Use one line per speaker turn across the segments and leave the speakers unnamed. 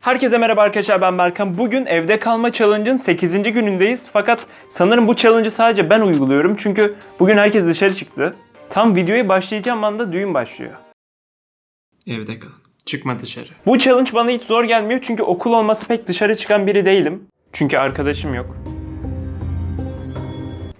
Herkese merhaba arkadaşlar ben Berkan. Bugün evde kalma challenge'ın 8. günündeyiz. Fakat sanırım bu challenge'ı sadece ben uyguluyorum. Çünkü bugün herkes dışarı çıktı. Tam videoya başlayacağım anda düğün başlıyor. Evde kal. Çıkma dışarı. Bu challenge bana hiç zor gelmiyor çünkü okul olması pek dışarı çıkan biri değilim. Çünkü arkadaşım yok.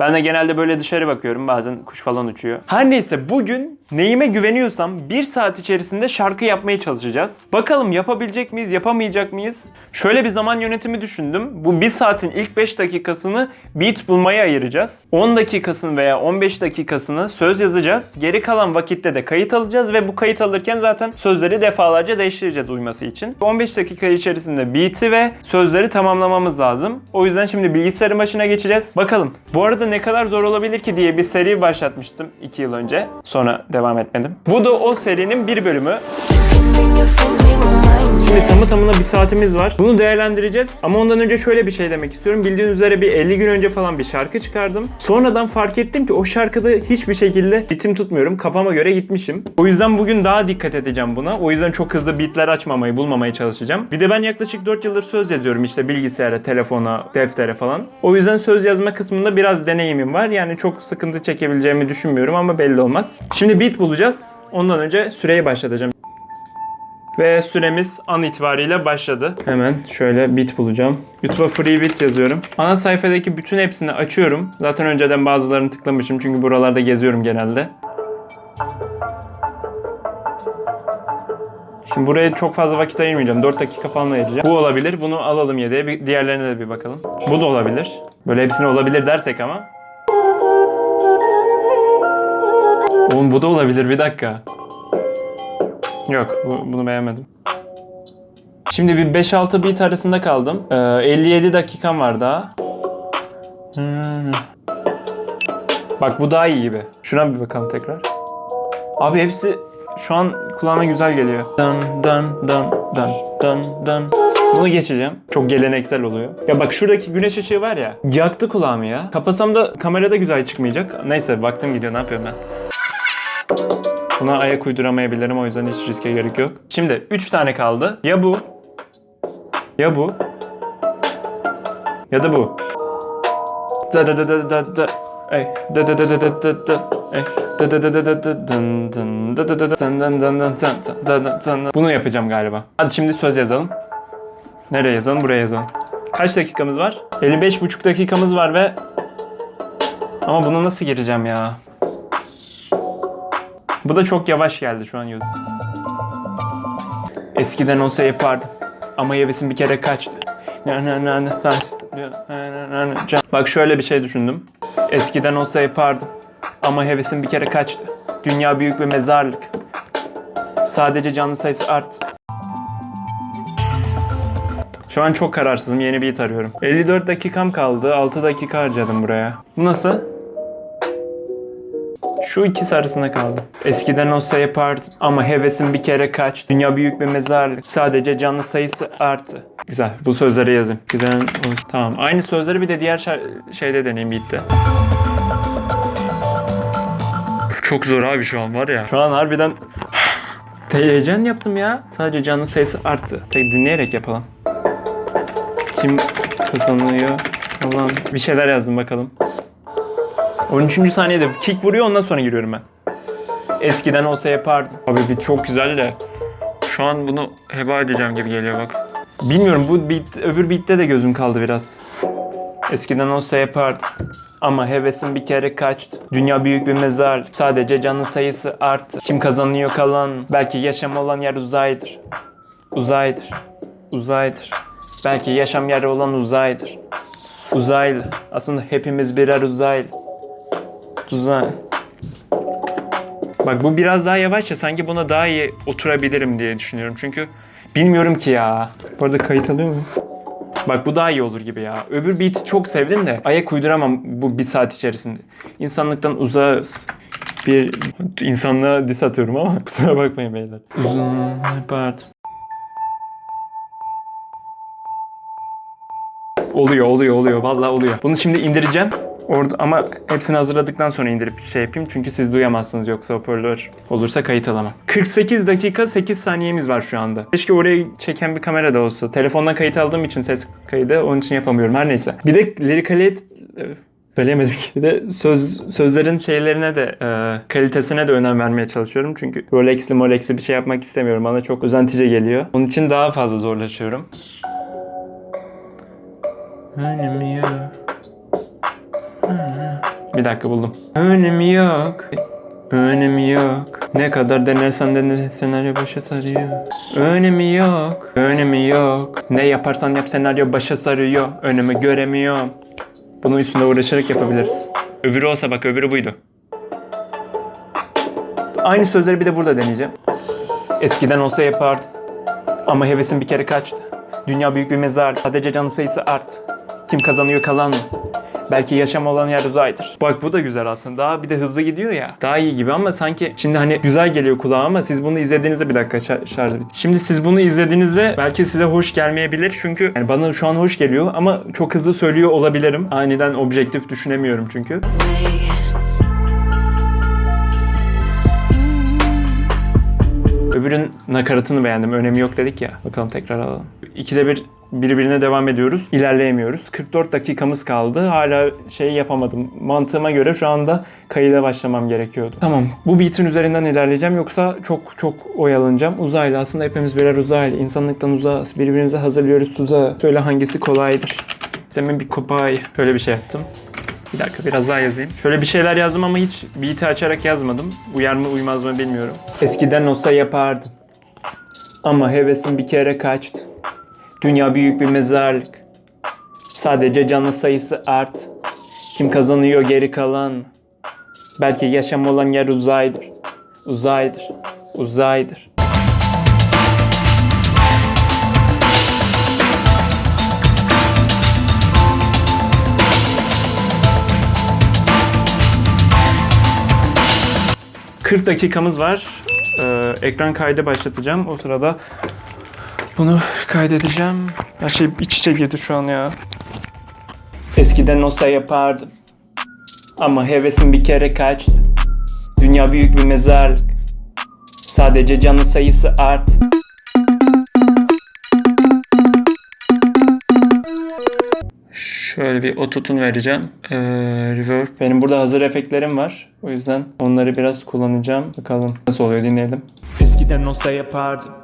Ben de genelde böyle dışarı bakıyorum. Bazen kuş falan uçuyor. Her neyse bugün neyime güveniyorsam bir saat içerisinde şarkı yapmaya çalışacağız. Bakalım yapabilecek miyiz, yapamayacak mıyız? Şöyle bir zaman yönetimi düşündüm. Bu bir saatin ilk 5 dakikasını beat bulmaya ayıracağız. 10 dakikasını veya 15 dakikasını söz yazacağız. Geri kalan vakitte de kayıt alacağız ve bu kayıt alırken zaten sözleri defalarca değiştireceğiz uyması için. 15 dakika içerisinde beat'i ve sözleri tamamlamamız lazım. O yüzden şimdi bilgisayarın başına geçeceğiz. Bakalım. Bu arada ne kadar zor olabilir ki diye bir seri başlatmıştım 2 yıl önce. Sonra devam etmedim. Bu da o serinin bir bölümü. Şimdi tamına bir saatimiz var. Bunu değerlendireceğiz. Ama ondan önce şöyle bir şey demek istiyorum. Bildiğiniz üzere bir 50 gün önce falan bir şarkı çıkardım. Sonradan fark ettim ki o şarkıda hiçbir şekilde ritim tutmuyorum. Kafama göre gitmişim. O yüzden bugün daha dikkat edeceğim buna. O yüzden çok hızlı beatler açmamayı, bulmamaya çalışacağım. Bir de ben yaklaşık 4 yıldır söz yazıyorum işte bilgisayara, telefona, deftere falan. O yüzden söz yazma kısmında biraz deneyimim var. Yani çok sıkıntı çekebileceğimi düşünmüyorum ama belli olmaz. Şimdi beat bulacağız. Ondan önce süreyi başlatacağım. Ve süremiz an itibariyle başladı. Hemen şöyle bit bulacağım. YouTube'a free bit yazıyorum. Ana sayfadaki bütün hepsini açıyorum. Zaten önceden bazılarını tıklamışım çünkü buralarda geziyorum genelde. Şimdi buraya çok fazla vakit ayırmayacağım. 4 dakika falan ayıracağım. Bu olabilir. Bunu alalım yedeğe. Bir diğerlerine de bir bakalım. Bu da olabilir. Böyle hepsine olabilir dersek ama. Oğlum bu da olabilir. Bir dakika. Yok bu, bunu beğenmedim. Şimdi bir 5-6 beat arasında kaldım. Ee, 57 dakikam var daha. Hmm. Bak bu daha iyi gibi. Şuna bir bakalım tekrar. Abi hepsi şu an kulağıma güzel geliyor. Dan dan dan dan dan dan. Bunu geçeceğim. Çok geleneksel oluyor. Ya bak şuradaki güneş ışığı var ya. Yaktı kulağımı ya. Kapasam da kamerada güzel çıkmayacak. Neyse baktım gidiyor ne yapıyorum ben. Buna ayak uyduramayabilirim o yüzden hiç riske gerek yok. Şimdi 3 tane kaldı. Ya bu. Ya bu. Ya da bu. Da da da da da da. Ey. Da da da da da da da. Ey. Da da da da da da dın dın da da da da sen dın dın dın sen da da sen. Bunu yapacağım galiba. Hadi şimdi söz yazalım. Nereye yazalım? Buraya yazalım. Kaç dakikamız var? 55,5 dakikamız var ve ama buna nasıl gireceğim ya? Bu da çok yavaş geldi şu an. Eskiden olsa yapardım. Ama hevesim bir kere kaçtı. Bak şöyle bir şey düşündüm. Eskiden olsa yapardım. Ama hevesim bir kere kaçtı. Dünya büyük bir mezarlık. Sadece canlı sayısı arttı. Şu an çok kararsızım. Yeni beat arıyorum. 54 dakikam kaldı. 6 dakika harcadım buraya. Bu nasıl? Şu ikisi arasında kaldım. Eskiden olsa yapardım ama hevesim bir kere kaç. Dünya büyük bir mezarlık. Sadece canlı sayısı arttı. Güzel. Bu sözleri yazayım. Eskiden olsa... Tamam. Aynı sözleri bir de diğer şeyde deneyeyim Beat'te. Çok zor abi şu an var ya. Şu an harbiden heyecan yaptım ya. Sadece canlı sayısı arttı. Tek dinleyerek yapalım. Kim kazanıyor falan. Bir şeyler yazdım bakalım. 13. saniyede kick vuruyor ondan sonra giriyorum ben. Eskiden olsa yapardım. Abi bir çok güzel de şu an bunu heba edeceğim gibi geliyor bak. Bilmiyorum bu beat, öbür beatte de gözüm kaldı biraz. Eskiden olsa yapardım. Ama hevesim bir kere kaçtı. Dünya büyük bir mezar. Sadece canlı sayısı arttı. Kim kazanıyor kalan. Belki yaşam olan yer uzaydır. Uzaydır. Uzaydır. Belki yaşam yeri olan uzaydır. Uzaylı. Aslında hepimiz birer uzaylı. Uzay. Bak bu biraz daha yavaş ya sanki buna daha iyi oturabilirim diye düşünüyorum. Çünkü bilmiyorum ki ya. Bu arada kayıt alıyor mu? Bak bu daha iyi olur gibi ya. Öbür beat'i çok sevdim de ayak uyduramam bu bir saat içerisinde. İnsanlıktan uzağız. Bir insanlığa dis atıyorum ama kusura bakmayın beyler. Uzun pardon. Oluyor oluyor oluyor vallahi oluyor. Bunu şimdi indireceğim. Orada ama hepsini hazırladıktan sonra indirip şey yapayım çünkü siz duyamazsınız yoksa hoparlör olursa kayıt alamam. 48 dakika 8 saniyemiz var şu anda. Keşke oraya çeken bir kamera da olsa. Telefondan kayıt aldığım için ses kaydı onun için yapamıyorum her neyse. Bir de lirikaliyet Söyleyemedim ki. Bir de söz, sözlerin şeylerine de e, kalitesine de önem vermeye çalışıyorum. Çünkü Rolex'li Molex'li bir şey yapmak istemiyorum. Bana çok özentice geliyor. Onun için daha fazla zorlaşıyorum. Önemi yok. Bir dakika buldum. Önemi yok. Önemi yok. Ne kadar denersen dene senaryo başa sarıyor. Önemi yok. Önemi yok. Ne yaparsan yap senaryo başa sarıyor. Önümü göremiyorum. Bunun üstünde uğraşarak yapabiliriz. Öbürü olsa bak öbürü buydu. Aynı sözleri bir de burada deneyeceğim. Eskiden olsa yapardım. Ama hevesim bir kere kaçtı. Dünya büyük bir mezar. Sadece canı sayısı arttı. Kim kazanıyor kalan mı? Belki yaşam olan yer uzaydır. Bak bu da güzel aslında. Daha bir de hızlı gidiyor ya. Daha iyi gibi ama sanki şimdi hani güzel geliyor kulağa ama siz bunu izlediğinizde bir dakika şar- şarjı bitti. Şimdi siz bunu izlediğinizde belki size hoş gelmeyebilir. Çünkü yani bana şu an hoş geliyor ama çok hızlı söylüyor olabilirim. Aniden objektif düşünemiyorum çünkü. Öbürün nakaratını beğendim. Önemi yok dedik ya. Bakalım tekrar alalım. İkide bir birbirine devam ediyoruz. İlerleyemiyoruz. 44 dakikamız kaldı. Hala şey yapamadım. Mantığıma göre şu anda kayıda başlamam gerekiyordu. Tamam. Bu beat'in üzerinden ilerleyeceğim. Yoksa çok çok oyalanacağım. Uzaylı. Aslında hepimiz birer uzaylı. İnsanlıktan uzağız. Birbirimize hazırlıyoruz tuzağı. Söyle hangisi kolaydır? Sistemin bir kopayı. Şöyle bir şey yaptım. Bir dakika biraz daha yazayım. Şöyle bir şeyler yazdım ama hiç beat'i açarak yazmadım. Uyar mı uymaz mı bilmiyorum. Eskiden olsa yapardım. Ama hevesim bir kere kaçtı. Dünya büyük bir mezarlık. Sadece canlı sayısı art. Kim kazanıyor geri kalan? Belki yaşam olan yer uzaydır. Uzaydır. Uzaydır. ...40 dakikamız var. Ee, ekran kaydı başlatacağım. O sırada bunu kaydedeceğim. Her şey iç içe girdi şu an ya. Eskiden olsa yapardım. Ama hevesim bir kere kaçtı. Dünya büyük bir mezarlık. Sadece canlı sayısı art. Şöyle bir ototun vereceğim. Ee, reverb. Benim burada hazır efektlerim var. O yüzden onları biraz kullanacağım. Bakalım nasıl oluyor dinleyelim. Eskiden olsa yapardım.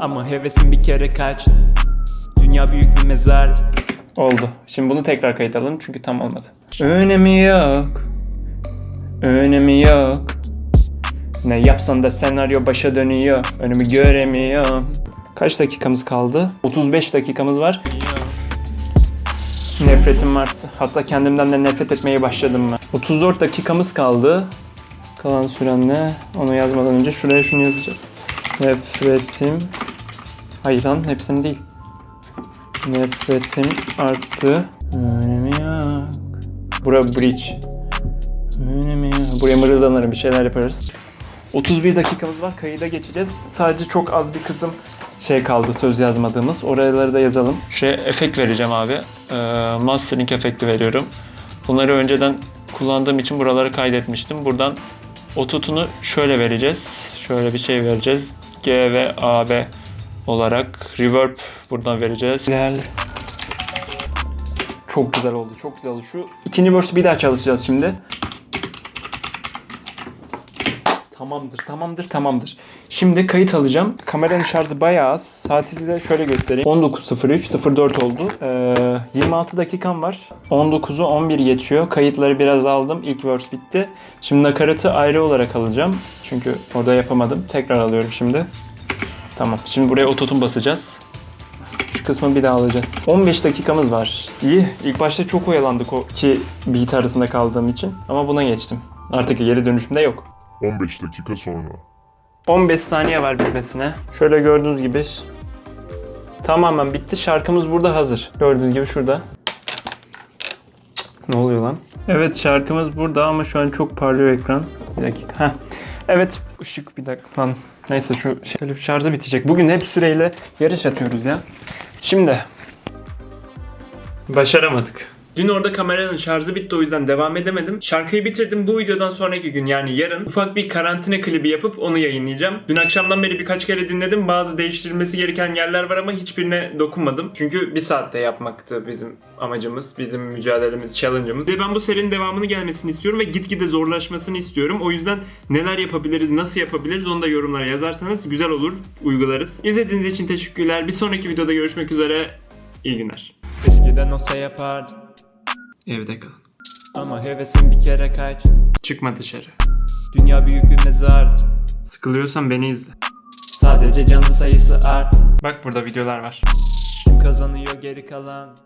Ama hevesim bir kere kaçtı. Dünya büyük bir mezarlık. Oldu. Şimdi bunu tekrar kayıt alalım çünkü tam olmadı. Önemi yok. Önemi yok. Ne yapsan da senaryo başa dönüyor. Önümü göremiyorum. Kaç dakikamız kaldı? 35 dakikamız var. Nefretim arttı. Hatta kendimden de nefret etmeye başladım ben. 34 dakikamız kaldı. Kalan süren ne? Onu yazmadan önce şuraya şunu yazacağız. Nefretim... Hayır lan hepsini değil. Nefretim arttı. Önemi yok. Bura bridge. Önemi yok. Buraya mırıldanırım bir şeyler yaparız. 31 dakikamız var. Kayıda geçeceğiz. Sadece çok az bir kısım şey kaldı söz yazmadığımız. Oraları da yazalım. Şey efekt vereceğim abi. Ee, mastering efekti veriyorum. Bunları önceden kullandığım için buraları kaydetmiştim. Buradan ototunu şöyle vereceğiz. Şöyle bir şey vereceğiz. G ve AB olarak reverb buradan vereceğiz. Çok güzel oldu. Çok güzel oldu. Şu ikinci verse'ü bir daha çalışacağız şimdi. Tamamdır, tamamdır, tamamdır. Şimdi kayıt alacağım. Kameranın şarjı bayağı az. Saati size şöyle göstereyim. 19.03, 04 oldu. Ee, 26 dakikam var. 19'u 11 geçiyor. Kayıtları biraz aldım. İlk verse bitti. Şimdi nakaratı ayrı olarak alacağım. Çünkü orada yapamadım. Tekrar alıyorum şimdi. Tamam. Şimdi buraya ototun basacağız. Şu kısmı bir daha alacağız. 15 dakikamız var. İyi. İlk başta çok oyalandık o iki beat arasında kaldığım için. Ama buna geçtim. Artık geri dönüşümde yok.
15 dakika sonra.
15 saniye var bitmesine. Şöyle gördüğünüz gibi tamamen bitti. Şarkımız burada hazır. Gördüğünüz gibi şurada. Ne oluyor lan? Evet şarkımız burada ama şu an çok parlıyor ekran. Bir dakika. Heh. Evet ışık bir dakika lan. Neyse şu şöyle bir şarjı bitecek. Bugün hep süreyle yarış atıyoruz ya. Şimdi başaramadık. Dün orada kameranın şarjı bitti o yüzden devam edemedim. Şarkıyı bitirdim bu videodan sonraki gün yani yarın ufak bir karantina klibi yapıp onu yayınlayacağım. Dün akşamdan beri birkaç kere dinledim. Bazı değiştirilmesi gereken yerler var ama hiçbirine dokunmadım. Çünkü bir saatte yapmaktı bizim amacımız, bizim mücadelemiz, challenge'ımız. Ve ben bu serinin devamını gelmesini istiyorum ve gitgide zorlaşmasını istiyorum. O yüzden neler yapabiliriz, nasıl yapabiliriz onu da yorumlara yazarsanız güzel olur, uygularız. İzlediğiniz için teşekkürler. Bir sonraki videoda görüşmek üzere. İyi günler.
Eskiden olsa yapardım
Evde kalın.
Ama hevesim bir kere kaçtı
Çıkma dışarı.
Dünya büyük bir mezardı
Sıkılıyorsan beni izle.
Sadece canı sayısı arttı
Bak burada videolar var.
Kim kazanıyor geri kalan